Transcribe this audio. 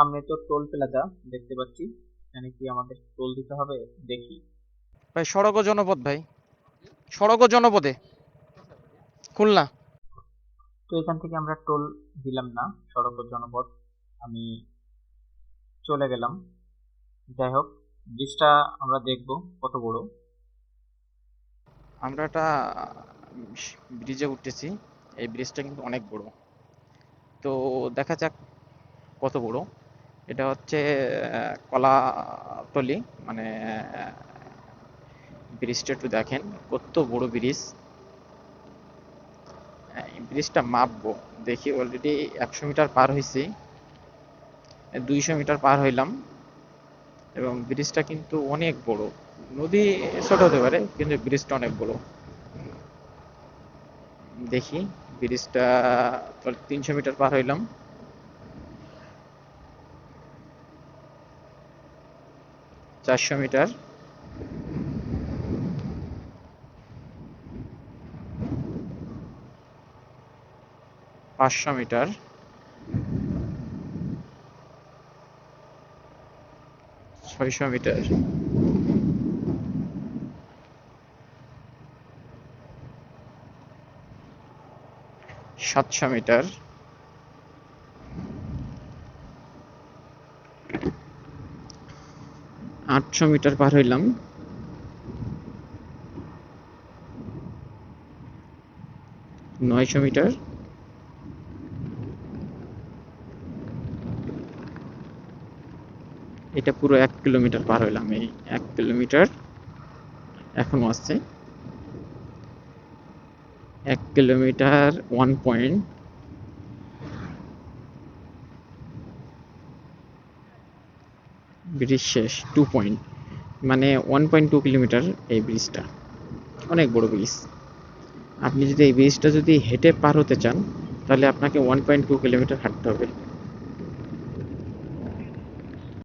সামনে তো toll plaza দেখতে পাচ্ছি। এখানে কি আমাদের টোল দিতে হবে? দেখি। ভাই সড়ক ও জনপদ ভাই। সড়ক ও জনপদে। খুলনা। তো এখান থেকে আমরা টোল দিলাম না সড়ক ও জনপথ আমি চলে গেলাম। যাই হোক ব্রিজটা আমরা দেখব কত বড়। আমরা একটা ব্রিজে উঠতেছি। এই ব্রিজটা কিন্তু অনেক বড়। তো দেখা যাক কত বড়। এটা হচ্ছে কলাতলি মানে ব্রিজটা একটু দেখেন, কত বড় ব্রিজ ব্রিজটা মাপবো। দেখি অলরেডি একশো মিটার পার হয়েছি। দুইশো মিটার পার হইলাম। এবং ব্রিজটা কিন্তু অনেক বড়। নদী ছোট হতে পারে, কিন্তু ব্রিজটা অনেক বড়। দেখি ব্রিজটা তিনশো মিটার পার হইলাম। চারশো মিটার। পাঁচশো মিটার। ছয়শো মিটার। সাতশো মিটার। আটশো মিটার পার হইলাম। নয়শো মিটার। এটা পুরো এক কিলোমিটার পার হইলাম এই এক কিলোমিটার। এখনও আছে। এক কিলোমিটার ওয়ান পয়েন্ট ব্রিজ শেষ টু পয়েন্ট মানে ওয়ান পয়েন্ট টু কিলোমিটার এই ব্রিজটা। অনেক বড় ব্রিজ। আপনি যদি এই ব্রিজটা যদি হেঁটে পার হতে চান, তাহলে আপনাকে ওয়ান পয়েন্ট টু কিলোমিটার হাঁটতে হবে।